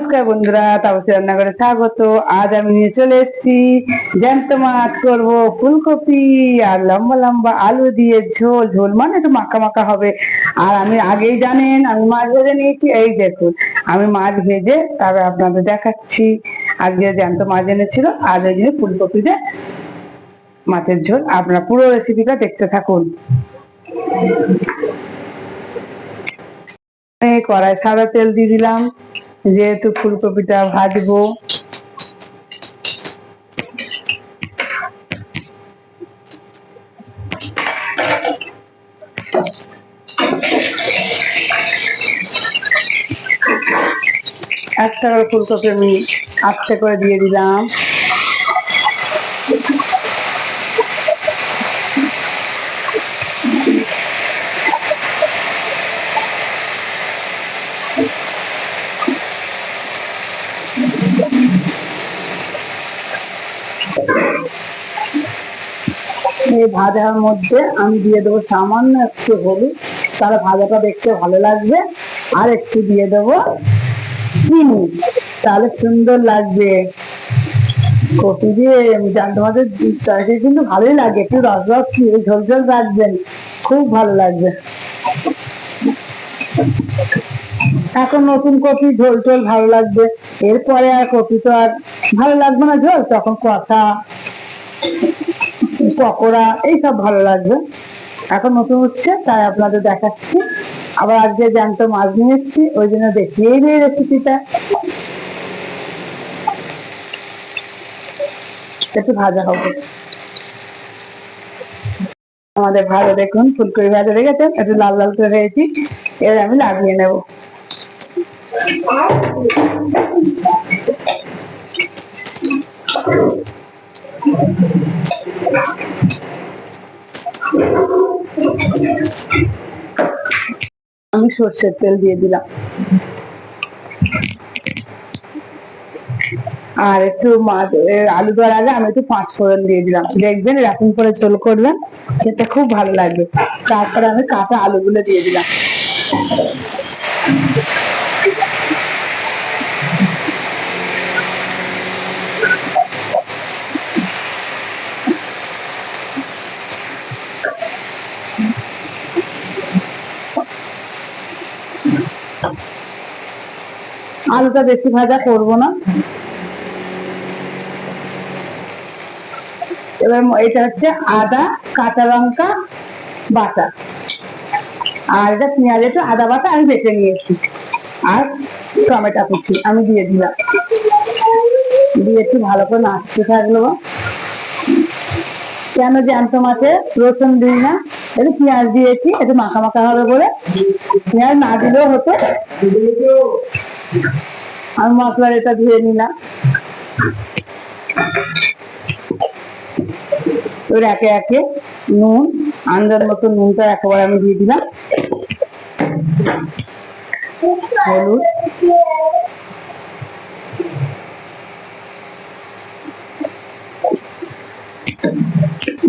নমস্কার বন্ধুরা, তাপসী রান্নাঘরে স্বাগত। আজ আমি নিয়ে চলে এসেছি জ্যান্ত মাছ করব, ফুলকপি আর লম্বা লম্বা আলু দিয়ে ঝোল। ঝোল মানে একটু মাখা মাখা হবে। আর আমি আগেই জানেন, আমি মাছ ভেজে নিয়েছি, এই দেখুন, আমি মাছ ভেজে তারপরে আপনাদের দেখাচ্ছি। আজকে জ্যান্ত মাছ এনেছিল, আজ ওই জন্য ফুলকপি দিয়ে মাছের ঝোল। আপনারা পুরো রেসিপিটা দেখতে থাকুন। কড়াই সাদা তেল দিয়ে দিলাম। যেহেতু ফুলকপিটা ভাজবো। একটা করে ফুলকপি আমি আস্তে করে দিয়ে দিলাম। এই ভাজার মধ্যে আমি দিয়ে দেবো সামান্য একটু হলুদ। তাহলে ভাজাটা দেখতে ভালো লাগবে। আর একটু দিয়ে দেবো চিনি। তাহলে সুন্দর লাগবে। কপি দিয়ে জানতে মাছের তরকারি কিন্তু ভালোই লাগে। একটু রস রস দিয়ে ঝোল ঝোল রাখবেন। খুব ভালো লাগবে। এখন নতুন কপি ঝোল ঝোল ভালো লাগবে। এরপরে আর কপি তো আর ভালো লাগবে না ঝোল। তখন কষা পকোড়া এইসব ভালো লাগবে। এখন নতুন হচ্ছে, তাই আপনাদের দেখাচ্ছি। আবার আজকে জ্যান্ত মাছ নিয়ে এসেছি, ওই জন্য দেখিয়েই দিই রেসিপিটা একটু ভাজা হবে। আমাদের ভালো দেখুন, ফুলকপি ভাজা রেখেছে একটু লাল লাল করে রেখেছি, এবার আমি লাগিয়ে নেব। আমি সর্ষের তেল দিয়ে দিলাম। আর একটু মাছ আলু দেওয়ার আগে আমি একটু পাঁচ ফোড়ন দিয়ে দিলাম। দেখবেন এরকম করে ঝোল করবেন, খেতে খুব ভালো লাগবে। তারপরে আমি কাঁচা আলুগুলো দিয়ে দিলাম। আলুটা বেশি ভাজা করব না। এবার এটা হচ্ছে আদা, কাঁচা লঙ্কা, বাটা। আর এটা পেঁয়াজ, একটু আদা বাটা আমি বেটে নিয়েছি। আর টমেটো কুচি আমি দিয়ে দিলাম। দিয়ে একটু ভালো করে নাচতে থাকল। কেন জ্যান্ত মাছে রসুন দিই না, একটু পেঁয়াজ দিয়েছি, একটু মাখা মাখা হবে বলে। পেঁয়াজ না দিলেও হতো। আমি মশলার এটা ধুয়ে নিলাম এবার একে একে নুন, আন্দাজ মতো নুনটা একেবারে আমি দিয়ে দিলাম। হলুদ।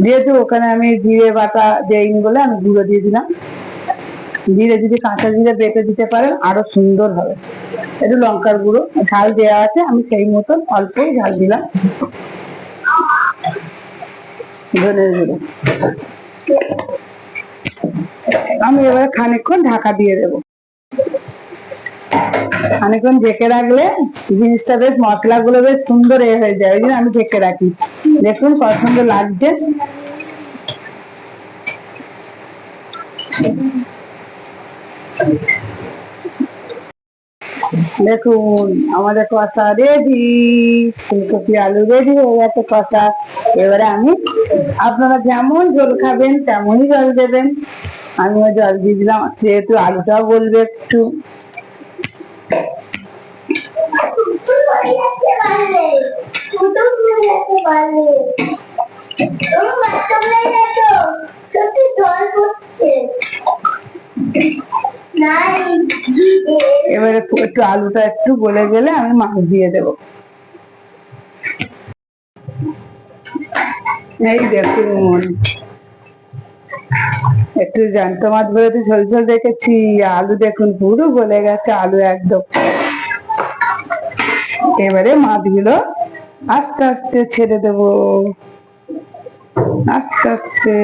যেহেতু ওখানে আমি জিরে বাটা দেইনি বলে আমি গুঁড়ো দিয়ে দিলাম। জিরে যদি কাঁচা জিরে বেটে দিতে পারেন, আরও সুন্দর হবে। একটু লঙ্কার গুঁড়ো, ঝাল দেওয়া আছে, আমি সেই মতন অল্পই ঝাল দিলাম। আমি এবার খানিকক্ষণ ঢাকা দিয়ে দেবো। খানিকক্ষণ ঢেকে রাখলে জিনিসটা বেশ, মশলাগুলো বেশ সুন্দর এ হয়ে যায়। ওই জন্য আমি ঢেকে রাখি। দেখুন কত সুন্দর লাগছে। দেখুন, আমাদের কষা রেডি ফুলকপি, আলু রেডি হয়ে গেছে কষা এবারে আমি আপনারা যেমন জল খাবেন, তেমনই জল দেবেন। আমিও জল দিয়ে দিলাম, যেহেতু আলুটাও বলবে একটু। এবারে একটু- আলুটা একটু গলে গেলে আমি মাছ দিয়ে দেবো। এই দেখুন একটু জ্যান্ত মাছ বলে ঝোল ঝোল রেখেছি আলু দেখুন পুরো গলে গেছে, আলু একদম। এবারে মাছগুলো আস্তে আস্তে ছেড়ে দেব। আস্তে আস্তে।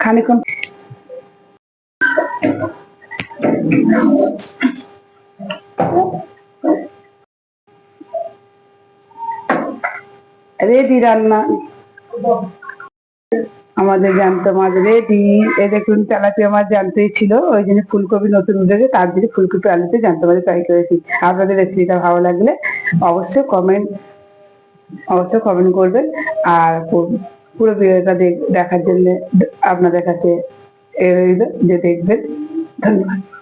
খানিক্ষণ রেডি রান্না আমাদের জ্যান্ত মাছ রেডি এ দেখুন তেলাপিয়া মাছ জানতেই ছিল, ওই জন্য ফুলকপি নতুন উঠেছে, তার জন্য ফুলকপি আলুতে জ্যান্ত মাছ ট্রাই করেছি। আপনাদের রেসিপিটা ভালো লাগলে অবশ্যই কমেন্ট অবশ্যই কমেন্ট করবেন, আর পুরো ভিডিওটা দেখ- দেখার জন্য আপনাদের কাছে এ রইল, যে দেখবেন, ধন্যবাদ।